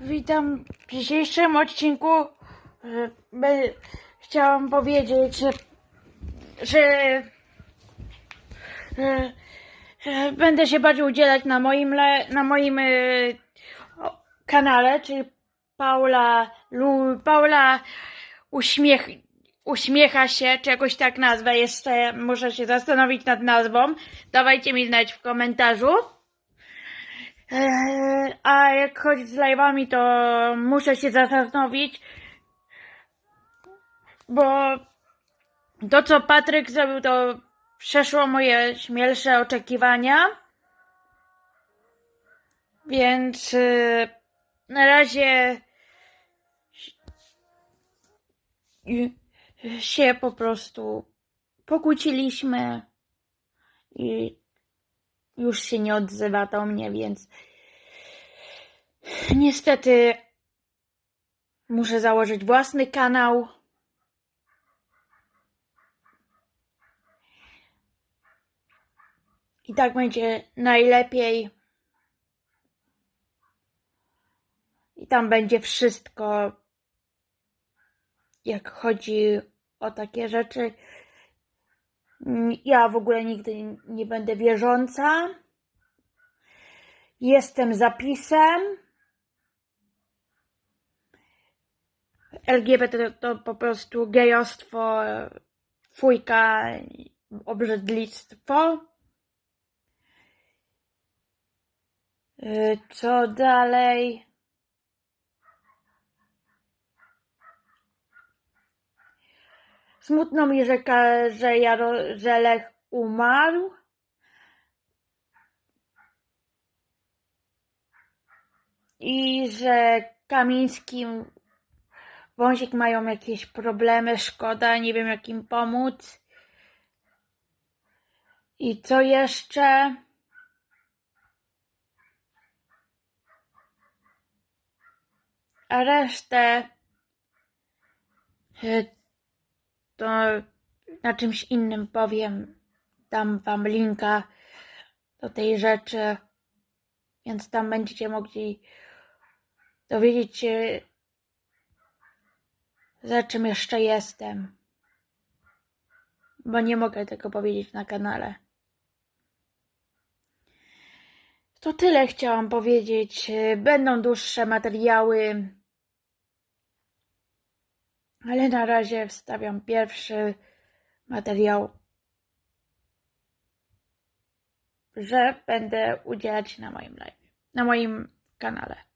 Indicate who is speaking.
Speaker 1: Witam w dzisiejszym odcinku. E, chciałam powiedzieć, że, że, że, będę się bardziej udzielać na moim, na moim e, o, kanale, czyli Paula Lu, Paula uśmiech, uśmiecha się, czy jakoś tak nazwę jeszcze, muszę się zastanowić nad nazwą. Dawajcie mi znać w komentarzu. Jak chodzi z live'ami, to muszę się zastanowić, bo to, co Patryk zrobił, to przeszło moje śmielsze oczekiwania. Więc e, na razie i- się po prostu pokłóciliśmy i już się nie odzywa do mnie, więc niestety muszę założyć własny kanał. I tak będzie najlepiej. I tam będzie wszystko, jak chodzi o takie rzeczy. Ja w ogóle nigdy nie będę wierząca. Jestem zapisem. LGBT to, to po prostu gejostwo, fujka, obrzydlistwo. Y, Co dalej? Smutno mi, że, że, Jaro- że Lech umarł. I że Kamiński, Wąsik mają jakieś problemy, szkoda, nie wiem jak im pomóc. I co jeszcze? A resztę y, to na czymś innym powiem. Dam wam linka do tej rzeczy, więc tam będziecie mogli dowiedzieć się, za czym jeszcze jestem. Bo nie mogę tego powiedzieć na kanale. To tyle chciałam powiedzieć. Będą dłuższe materiały. Ale na razie wstawiam pierwszy materiał, że będę udzielać na moim live, na moim kanale.